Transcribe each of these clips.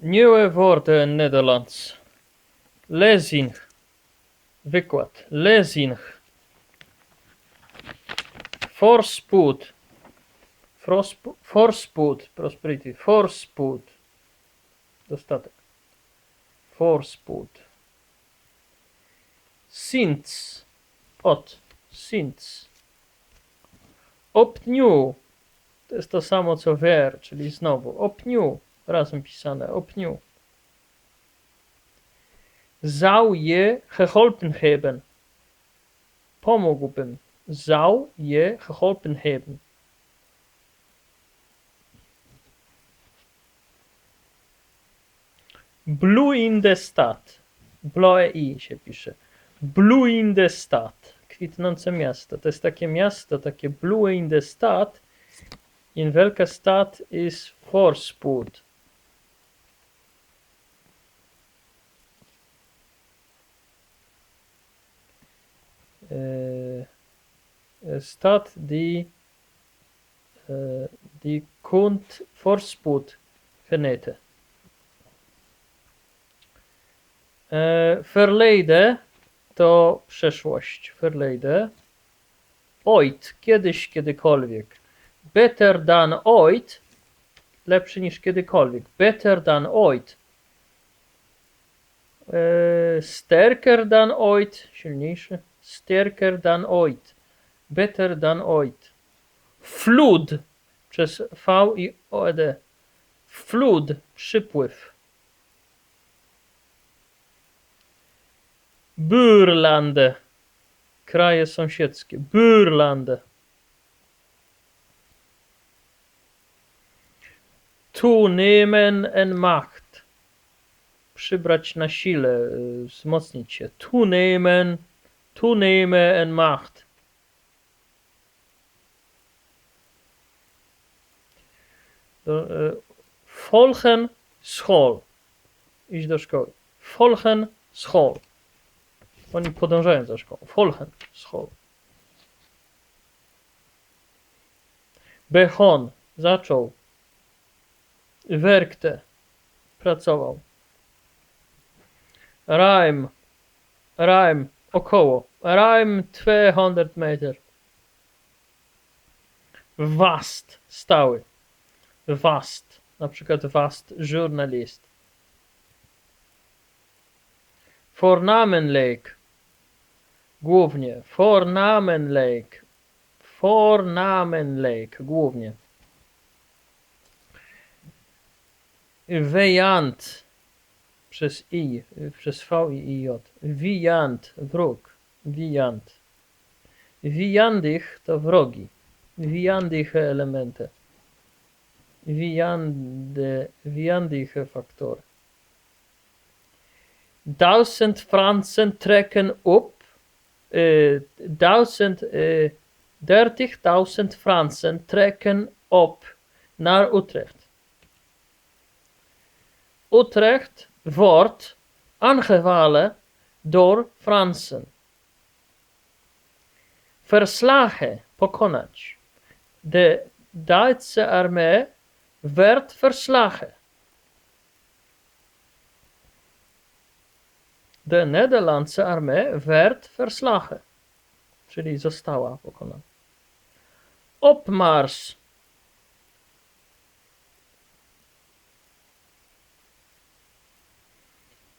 Nieuwe woorden Nederlands. Lezing. Wykład. Lezing. Voorspoed. Voorspo- Voorspoed. Prosperity. Voorspoed. Dostatek. Voorspoed. Sinds. Od. Sinds. Opnieuw. To jest to samo co weer, czyli znowu. Opnieuw. Razem pisane. Opnieuw. Zou je geholpen. Pomógłbym. Zou je geholpen hebben. Bloeiende stad. Bloe i się pisze. Bloeiende stad. Kwitnące miasto. To jest takie miasto, takie bloeiende stad. In welke stad is voorspoed? Stad die, eh, die kunt voorspoed genieten. Verleden to przeszłość. Verleden. Ooit. Kiedyś, kiedykolwiek. Better than ooit. Lepszy niż kiedykolwiek. Better than ooit. E, sterker than ooit. Silniejszy. Sterker than ooit. Better than ooit. Flood. Przez V i OED. Flood. Przypływ. Buurlanden. Kraje sąsiedzkie. Buurlanden. Toenemen en macht. Przybrać na sile, y, wzmocnić się. Toenemen, toenemen en macht. Volgen school. Iść do szkoły. Volgen school. Oni podążają za szkołą. Volgen school. Begon zaczął. Werkte pracował. Ruim, ruim, około. Ruim 200 meter. Vast, stały. Vast, na przykład vast journalist. Voornamenlijk. Głównie. Voornamenlijk. Voornamenlijk. Głównie. Vijand. Przez i. Przez v i j. Vijand. Wróg. Vijand. Vijandig to wrogi. Vijandige elementy. Vijande. Vijandige faktory. Duizend Fransen trekken op. eh, duizend, eh, 30.000 Fransen trekken op naar Utrecht. Utrecht wordt aangevallen door Fransen. Verslagen, pokonać. De Duitse armee werd verslagen. De Nederlandse armee werd verslagen, czyli została pokonana. Opmars.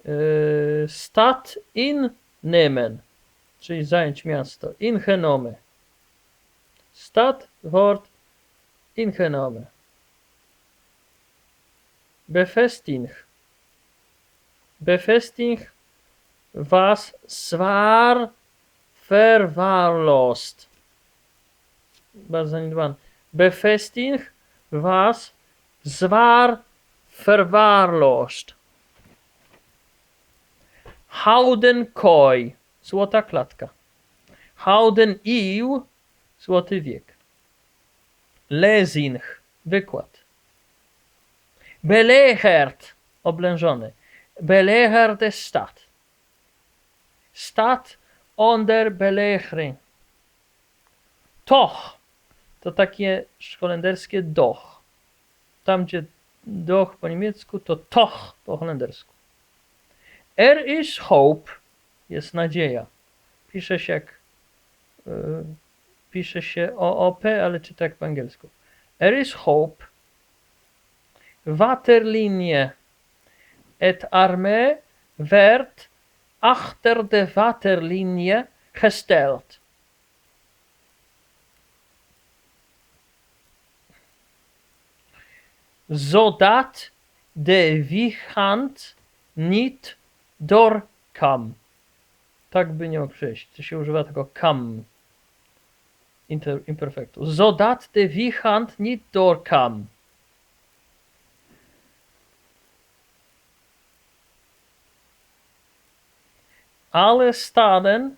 Yy, Stad innemen, czyli zająć miasto. Ingenome. Stad wordt ingenomen. Befesting. Befesting was zwaar verwaarloosd. Bardzo zaniedbany. Befesting was zwaar verwaarloosd. Houden kooi, złota klatka. Houden ił, złoty wiek. Lezing, wykład. Belegerd, oblężony. Belegerde stad. Stad onder belegering. Toch, to takie holenderskie doch. Tam, gdzie doch po niemiecku, to toch po holendersku. Er is hope, jest nadzieja. Pisze się jak, y, pisze się OOP, ale czyta jak po angielsku. Er is hope. Waterlinie et armee werd achter de waterlinie gesteld. Zodat de wichand niet doorkam. Tak by nie mógł przejść. To się używa tego kam. Inter, imperfectu. Zodat de wichand niet doorkam. alle staden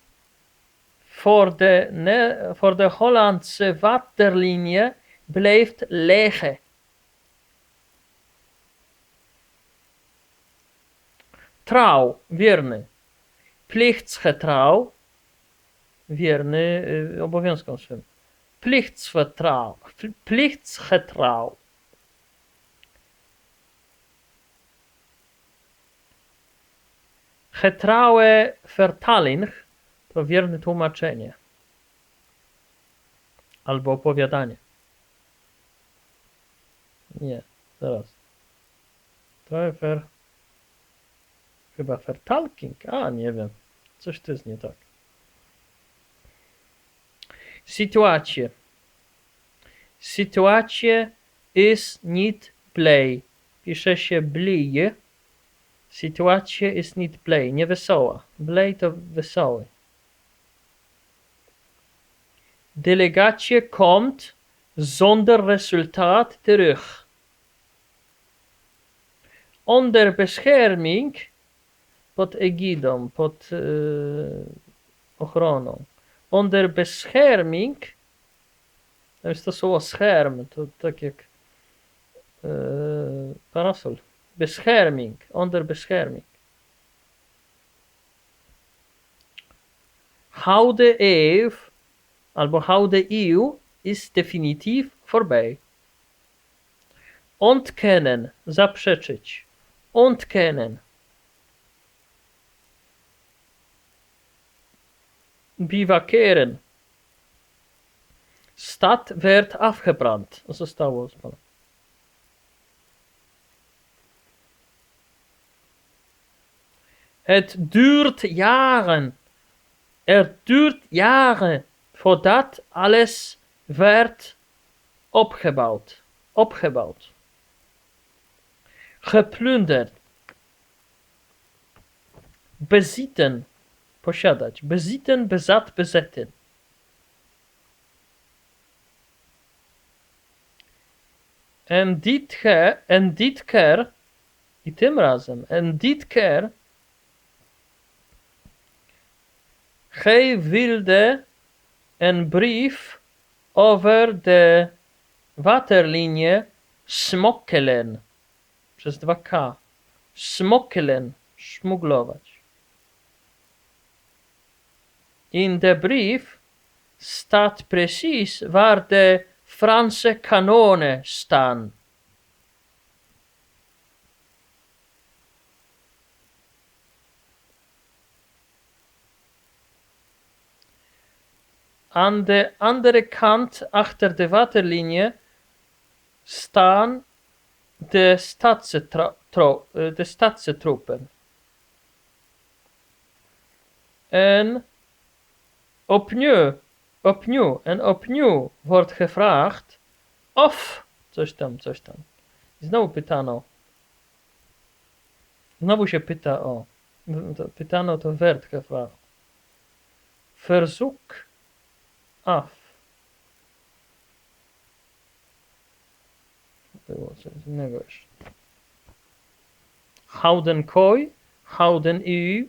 voor de, voor de Hollandse waterlinie bleef leeg. Trouw, wierny. Plichtsgetrouw, wierny y, obowiązkom swym. Plichtsgetrouw, plichtsgetrouw. Getrouwe vertaling to wierne tłumaczenie albo opowiadanie. Nie, zaraz. Fer... Chyba vertalking. A, nie wiem. Coś tu jest nie tak. Sytuacje. Sytuacje is niet blij. Pisze się blij. Sytuacja is niet blij, nie wesoła. Blij to wesoły. Delegatie komt zonder resultaat terug. Onder bescherming, pod egidą, pod e, ochroną. Onder bescherming, to jest to słowo scherm, to tak jak e, parasol. Bescherming, onder bescherming. Houde eeuw, albo houde eeuw is definitief voorbij. Ontkennen, zaprzeczyć. Ontkennen. Bivakeren. Stad werd afgebrand. Zostało spalone. Het duurt jaren. Er duurt jaren voordat alles werd opgebouwd. Opgebouwd. Geplunderd. Bezitten. Posiadać. Bezitten, bezat, bezetten. En dit, ge, en dit keer, i tym razem, en dit keer Hij wilde een brief over de waterlinie smokkelen. Przez dwa K. Smokkelen. Szmuglować. In de brief staat precies waar de Franse kanonen staan. An de andere kant achter de waterlinie staan de eh, de stadse troepen. En opnieuw, opnieuw en opnieuw wordt gevraagd of coś tam, coś tam. Znowu pytano. Znowu się pyta o. Pytano to werd gevraagd. Verzoek af. Było coś innego jeszcze. Houden kooi, houden u,